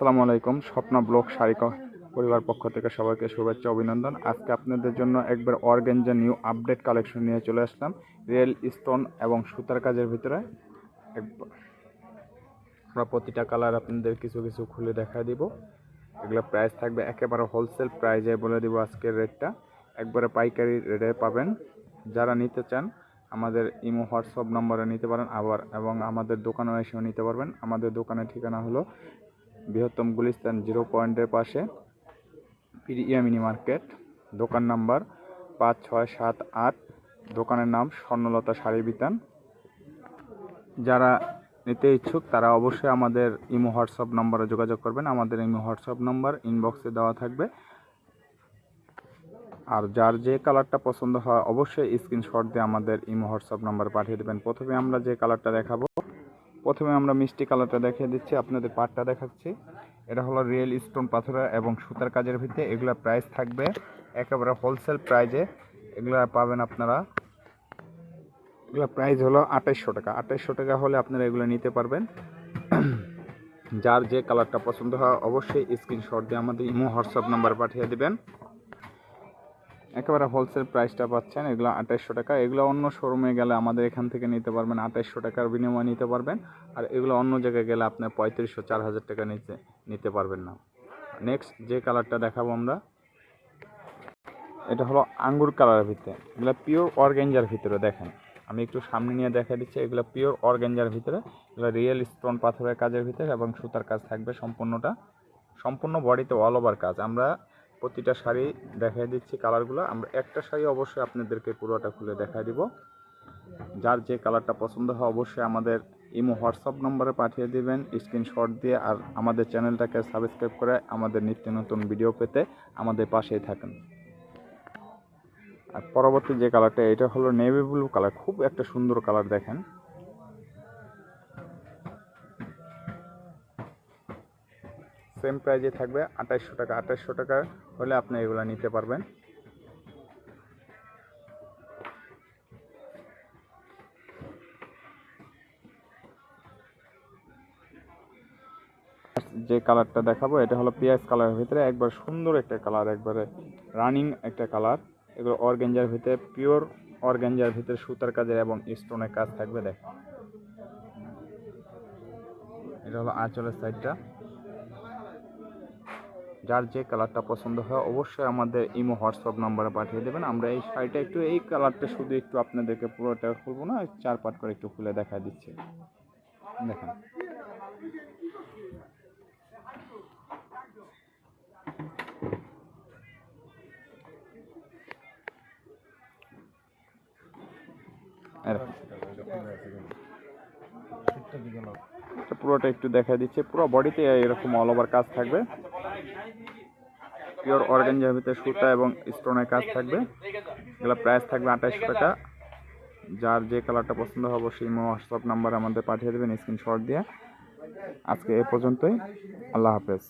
আসসালামু আলাইকুম, স্বপ্ন ব্লক শাড়ি পরিবার পক্ষ থেকে সবাইকে শুভেচ্ছা, অভিনন্দন। আজকে আপনাদের জন্য একবার অর্গেঞ্জা নিউ আপডেট কালেকশন নিয়ে চলে আসলাম। রিয়েল স্টোন এবং সুতার কাজের ভিতরে একবার- আমরা প্রতিটা কালার আপনাদের কিছু কিছু খুলে দেখা দিব। এগুলো প্রাইস থাকবে একেবারে হোলসেল প্রাইজে বলে দিব আজকের রেটটা একবারে পাইকারি রেটে পাবেন। যারা নিতে চান, আমাদের ইমো, হোয়াটসঅ্যাপ নম্বরে নিতে পারেন আবার, এবং আমাদের দোকানে এসেও নিতে পারবেন। আমাদের দোকানের ঠিকানা হলো বৃহত্তম গুলিস্তান জিরো পয়েন্টের পাশে পিডিএ মিনি মার্কেট। দোকান নাম্বার পাঁচ ছয় সাত আট। দোকানের নাম স্বর্ণলতা শাড়ি বিতান। যারা নিতে ইচ্ছুক, তারা অবশ্যই আমাদের ইমো হোয়াটসঅ্যাপ নম্বরে যোগাযোগ করবেন। আমাদের ইমো হোয়াটসঅ্যাপ নম্বর ইনবক্সে দেওয়া থাকবে। আর যার যে কালারটা পছন্দ হয়, অবশ্যই স্ক্রিনশট দিয়ে আমাদের ইমো হোয়াটসঅ্যাপ নম্বরে পাঠিয়ে দেবেন। প্রথমে আমরা যে কালারটা দেখাবো প্রথমে আমরা মিষ্টি কালারটা দেখিয়ে দিচ্ছি, আপনাদের পাটটা দেখাচ্ছি। এটা হলো রিয়েল স্টোন পাথরের এবং সুতার কাজের ভিত্তিতে। এগুলোর প্রাইস থাকবে একেবারে হোলসেল প্রাইজে এগুলো পাবেন আপনারা। এগুলো প্রাইস হলো আঠাইশশো টাকা। আঠাইশশো টাকা হলে আপনারা এগুলো নিতে পারবেন। যার যে কালারটা পছন্দ হয় অবশ্যই স্ক্রিনশট দিয়ে আমাদের ইমো, হোয়াটসঅ্যাপ নাম্বার পাঠিয়ে দিবেন। একেবারে হোলসেল প্রাইসটা পাচ্ছেন, এগুলো আঠাইশশো টাকা। এগুলো অন্য শোরুমে গেলে আমাদের এখান থেকে নিতে পারবেন, আঠাইশশো টাকার বিনিময়ে নিতে পারবেন। আর এগুলো অন্য জায়গায় গেলে আপনার পঁয়ত্রিশশো, চার হাজার টাকা নিতে নিতে পারবেন না। নেক্সট যে কালারটা দেখাবো আমরা, এটা হলো আঙ্গুর কালারের ভিতরে। এগুলো পিওর অর্গেঞ্জার ভিতরে, দেখেন। আমি একটু সামনে নিয়ে দেখা দিচ্ছি, এগুলো পিওর অর্গেঞ্জার ভিতরে। এগুলো রিয়েল স্টোন পাথরের কাজের ভিতরে এবং সুতার কাজ থাকবে সম্পূর্ণটা। সম্পূর্ণ বডিতে অল ওভার কাজ। আমরা প্রতিটা শাড়ি দেখাই দিচ্ছি কালারগুলো। আমরা একটা শাড়ি অবশ্যই আপনাদেরকে পুরোটা খুলে দেখাই দিব। যার যে কালারটা পছন্দ হয় অবশ্যই আমাদের ইমো হোয়াটসঅ্যাপ নম্বরে পাঠিয়ে দিবেন, স্ক্রিনশট দিয়ে, আর আমাদের চ্যানেলটাকে সাবস্ক্রাইব করে আমাদের নিত্য নতুন ভিডিও পেতে আমাদের পাশেই থাকেন। আর পরবর্তী যে কালারটা, এটা হলো নেভি ব্লু কালার। খুব একটা সুন্দর কালার দেখেন। সেম প্রাইজে থাকবে আঠাইশশো টাকা। আঠাইশশো টাকা হলে আপনি এগুলো নিতে পারবেন। যে কালারটা দেখাবো, এটা হলো পিঁয়াজ কালারের ভিতরে। একবার সুন্দর একটা কালার, একবারে রানিং একটা কালার। এগুলো অর্গেঞ্জার ভিতরে, পিওর অর্গেঞ্জার ভিতরে সুতার কাজের এবং স্টোনের কাজ থাকবে দেখ এটা হলো আঁচলের সাইডটা যার যে কালারটা পছন্দ হয় অবশ্যই আমাদের ইমো, হোয়াটসঅ্যাপ নাম্বারে পাঠিয়ে দেবেন। আমরা এই শাড়িটা একটু, এই কালারটা শুধু একটু আপনাদেরকে পুরোটা খুলবো না, চার পাট করে একটু খুলে দেখা দিচ্ছে। দেখেন। এটা পুরোটা একটু দেখা দিচ্ছে। পুরো বডিতে এরকম অল ওভার কাজ থাকবে। পিওর অর্গানজার ভিতরে সুতা এবং স্টোনের কাজ থাকবে। এগুলো প্রাইস থাকবে আঠাইশশো টাকা। যার যে কালারটা পছন্দ হবে সেই হোয়াটসঅ্যাপ নাম্বার আমাদের পাঠিয়ে দেবেন স্ক্রিনশট দিয়ে। আজকে এ পর্যন্তই। আল্লাহ হাফেজ।